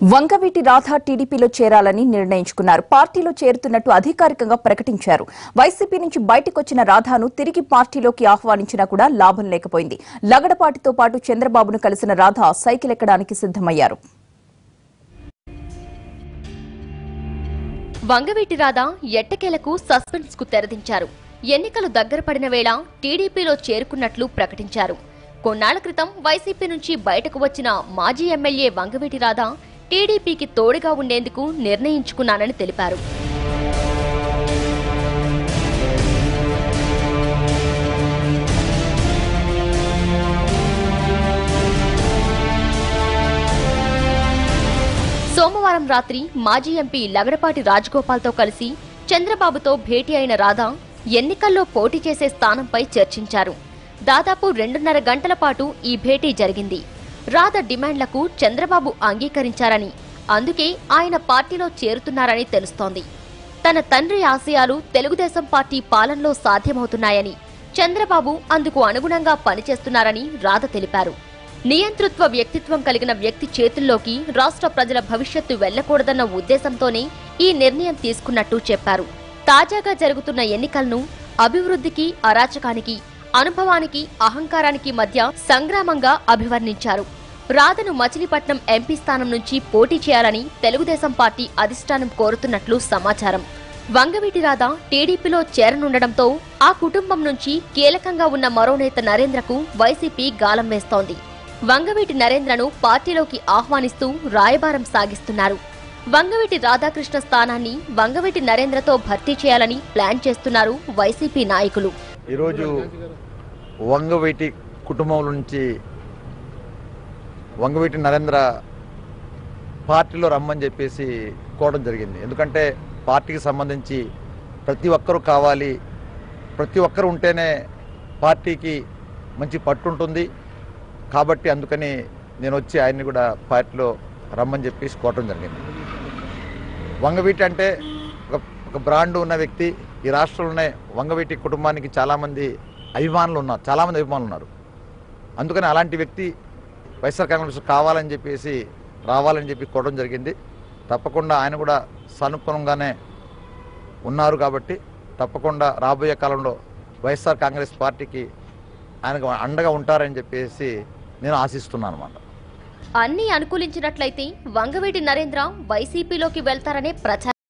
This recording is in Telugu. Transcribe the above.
వంగవీటి రాధ టీడీపీలో చేరాలని నిర్ణయించుకున్నారు. పార్టీలో చేరుతున్నట్టు అధికారికంగా ప్రకటించారు. వైసీపీ నుంచి బయటకొచ్చిన రాధాను తిరిగి పార్టీలోకి ఆహ్వానించినా కూడా లాభం లేకపోయింది. లగడపాటితో పాటు చంద్రబాబును కలిసిన రాధ సైకిల్ ఎక్కడానికి సిద్దమయ్యారు వంగవీటి రాధ ఎట్టకేలకు సస్పెన్స్కు తెరదించారు. ఎన్నికలు దగ్గర పడిన వేళ టీడీపీలో చేరుకున్నట్లు ప్రకటించారు. కొన్నాళ్ళ క్రితం వైసీపీ నుంచి బయటకు వచ్చిన మాజీ ఎమ్మెల్యే వంగవీటి రాధ టీడీపీకి తోడుగా ఉండేందుకు నిర్ణయించుకున్నానని తెలిపారు. సోమవారం రాత్రి మాజీ ఎంపీ లగడపాటి రాజగోపాల్తో కలిసి చంద్రబాబుతో భేటీ అయిన రాధా ఎన్నికల్లో పోటీ చేసే స్థానంపై చర్చించారు. దాదాపు రెండున్నర గంటల పాటు ఈ భేటీ జరిగింది. రాధ డిమాండ్లకు చంద్రబాబు అంగీకరించారని అందుకే ఆయన పార్టీలో చేరుతున్నారని తెలుస్తోంది. తన తండ్రి ఆశయాలు తెలుగుదేశం పార్టీ పాలనలో సాధ్యమవుతున్నాయని చంద్రబాబు అందుకు అనుగుణంగా పనిచేస్తున్నారని రాధ తెలిపారు. నియంతృత్వ వ్యక్తిత్వం కలిగిన వ్యక్తి చేతుల్లోకి రాష్ట్ర ప్రజల భవిష్యత్తు వెళ్ళకూడదన్న ఉద్దేశంతోనే ఈ నిర్ణయం తీసుకున్నట్టు చెప్పారు. తాజాగా జరుగుతున్న ఎన్నికలను అభివృద్ధికి అరాచకానికి అనుభవానికి అహంకారానికి మధ్య సంగ్రామంగా అభివర్ణించారు. రాధను మచిలీపట్నం ఎంపీ స్థానం నుంచి పోటీ చేయాలని తెలుగుదేశం పార్టీ అధిష్టానం కోరుతున్నట్లు సమాచారం. వంగవీటి రాధ టీడీపీలో చేరనుండడంతో ఆ కుటుంబం నుంచి కీలకంగా ఉన్న మరో నేత నరేంద్రకు వైసీపీ గాలం వేస్తోంది. వంగవీటి నరేంద్రను పార్టీలోకి ఆహ్వానిస్తూ రాయబారం సాగిస్తున్నారు. వంగవీటి రాధాకృష్ణ స్థానాన్ని వంగవీటి నరేంద్రతో భర్తీ చేయాలని ప్లాన్ చేస్తున్నారు వైసీపీ నాయకులు. ఈరోజు వంగవీటి కుటుంబం నుంచి వంగవీటి నరేంద్ర పార్టీలో రమ్మని చెప్పేసి కోవడం జరిగింది. ఎందుకంటే పార్టీకి సంబంధించి ప్రతి ఒక్కరూ కావాలి. ప్రతి ఒక్కరు ఉంటేనే పార్టీకి మంచి పట్టు ఉంటుంది కాబట్టి అందుకని నేను వచ్చి ఆయన్ని కూడా పార్టీలో రమ్మని చెప్పేసి కోవడం జరిగింది. వంగవీటి అంటే ఒక బ్రాండ్ ఉన్న వ్యక్తి. ఈ రాష్ట్రంలోనే వంగవీటి కుటుంబానికి చాలామంది అభిమానులు ఉన్నారు. చాలామంది అభిమానులు ఉన్నారు. అందుకని అలాంటి వ్యక్తి వైఎస్ఆర్ కాంగ్రెస్ కావాలని చెప్పేసి రావాలని చెప్పి కోవడం జరిగింది. తప్పకుండా ఆయన కూడా సానుకూలంగానే ఉన్నారు కాబట్టి తప్పకుండా రాబోయే కాలంలో వైఎస్ఆర్ కాంగ్రెస్ పార్టీకి ఆయనకు అండగా ఉంటారని చెప్పేసి నేను ఆశిస్తున్నాను అనమాట అన్నీ అనుకూలించినట్లయితే వంగవీటి నరేంద్ర వైసీపీలోకి వెళ్తారనే ప్రచారం.